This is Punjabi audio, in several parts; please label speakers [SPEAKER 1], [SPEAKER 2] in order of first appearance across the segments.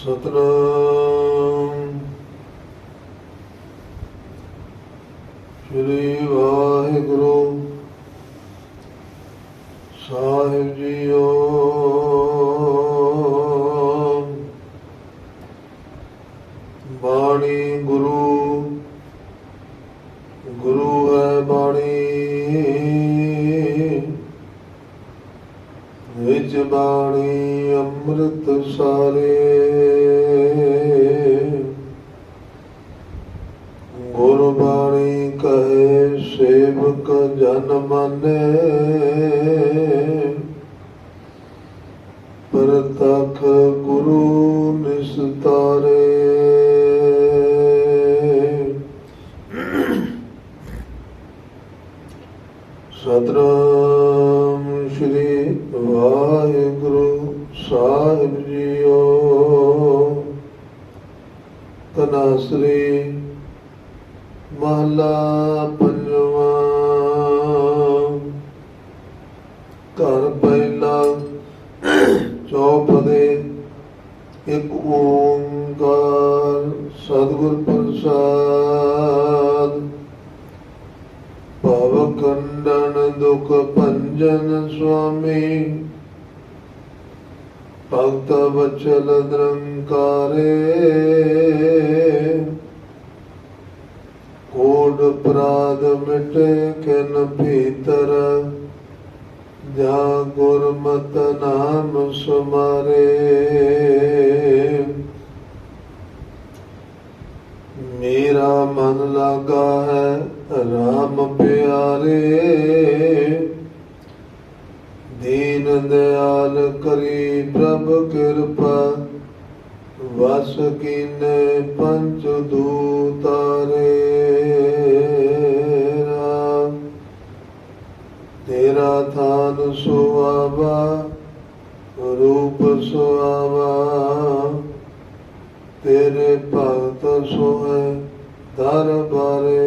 [SPEAKER 1] ਸਤਨਾਮ। ਸ੍ਰੀ ਵਾਹਿਗੁਰੂ ਸਾਹਿਬ ਜੀਓ। ਬਾਣੀ ਗੁਰੂ ਵਿੱਚ ਬਾਣੀ ਅੰਮ੍ਰਿਤ ਸਾਰੇ ਗੁਰ ਬਾਣੀ ਕਹੇ ਸੇਵਕ ਜਨ ਮਾਨੇ। ਪ੍ਰਤਖ ਗੁਰੂ ਨਿਸਤਾਰੇ। ਸਤਨਾਮ ਸ੍ਰੀ ਵਾਹਿਗੁਰੂ ਸਾਹਿਬ ਜੀਓ। ਤਨਾਸਰੀ ਮਹਲਾ ਪੰਜਵਾਂ। ਘਰ ਪਹਿਲਾ ਚੌਪਦੇ ਇੱਕ ਓੰਕਾਰ ਸਤਿਗੁਰ ਪ੍ਰਸਾਦ। ਭਵ ਖੰਡਨ ਦੁਖ ਭੰਜਨ ਸੁਆਮੀ ਭਗਤ ਵਚਲ ਨਿਰੰਕਾਰੇ ਕੋਡ ਪ੍ਰਾਦ ਮਿਟੇ ਕਿਨ ਭੀਤਰ ਜਾ ਗੁਰਮਤ ਨਾਮ ਸੁਮਾਰੇ ਮੇਰਾ ਮਨ ਲਾਗਾ ਹੈ RAM ਪਿਆਰੇ। ਦੀਨ ਦਿਆਲ ਕਰੀ ਪ੍ਰਭ ਕਿਰਪਾ, ਵਸ ਕੀਨੇ ਪੰਚ ਦੂਤਾਰੇ ਰਾਮ ਤੇਰਾ ਥਾਨ ਸੁਆਵਾ, ਰੂਪ ਸੁਆਵਾ, ਤੇਰੇ ਭਗਤ ਸੋਹੇ। ਦਰਬਾਰੇ।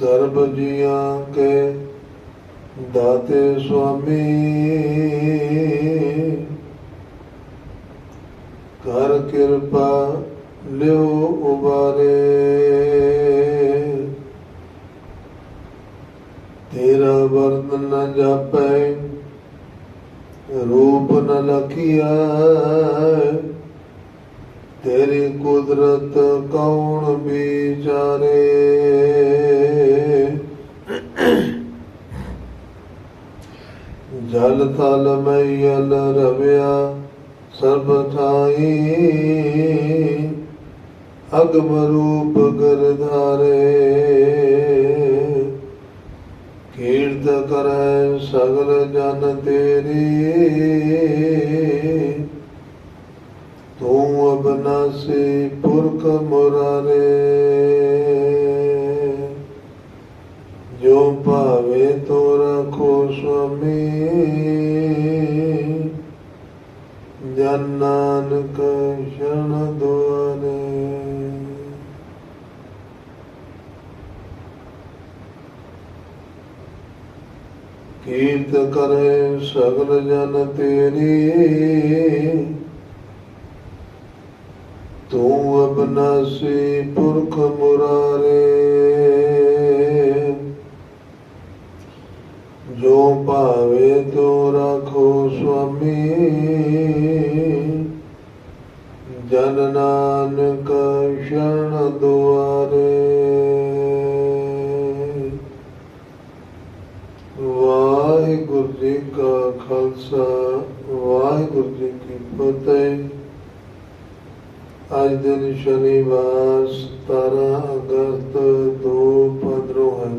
[SPEAKER 1] ਸਰਬ ਜੀਆਂ ਕੇ ਦਾਤੇ ਸੁਆਮੀ ਕਰ ਕਿਰਪਾ ਲਿਓ ਉਬਾਰੇ। ਤੇਰਾ ਵਰਨ ਨ ਜਾਪੈ ਰੂਪ ਨ ਲਖੀਆ ਤੇਰੀ ਕੁਦਰਤ ਕੌਣ ਵਿਚਾਰੇ? ਜਲ ਥਲ ਮਈਲ ਰਵਿਆ ਸਰਬ ਥਾਈ। ਅਗਮ ਰੂਪ ਗਰਧਾਰੇ ਕੀਰਤ ਕਰੈ ਸਗਲ ਜਨ ਤੇਰੀ। ਤੂੰ ਅਬਨਾਸੀ ਪੁਰਖ ਮੁਰਾਰੇ। ਜੋ ਭਾਵੇ ਤੋ ਰਖੋ ਸੁਆਮੀ। ਜਨ ਨਾਨਕ ਸ਼ਰਨ ਦੁਆਰੇ ਕੀਰਤ ਕਰੇ ਸਗਲ ਜਨ ਤੇਰੀ। ਤੂੰ ਅਬਨਾਸੀ ਪੁਰਖ ਮੁਰਾਰੇ। ਜੋ ਭਾਵੇ ਤੋ ਰੱਖੋ ਸੁਆਮੀ। ਜਨ ਨਾਨਕ ਸ਼ਰਨ ਦੁਆਰੇ। ਵਾਹਿਗੁਰੂ ਜੀ ਕਾ ਖਾਲਸਾ, ਵਾਹਿਗੁਰੂ ਜੀ ਕੀ ਫਤਿਹ। ਅੱਜ ਦਿਨ ਸ਼ਨੀਵਾਰ 17 ਅਗਸਤ 2015 ਹੈ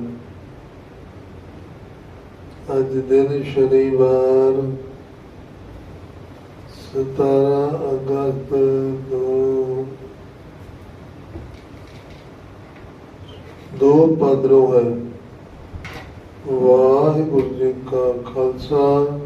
[SPEAKER 1] ਅੱਜ ਦਿਨ ਸ਼ਨੀਵਾਰ 17 ਅਗਸਤ 2 ਦੋ ਪਦਰੋ ਹੈ ਵਾਹਿਗੁਰੂ ਜੀ ਕਾ ਖਾਲਸਾ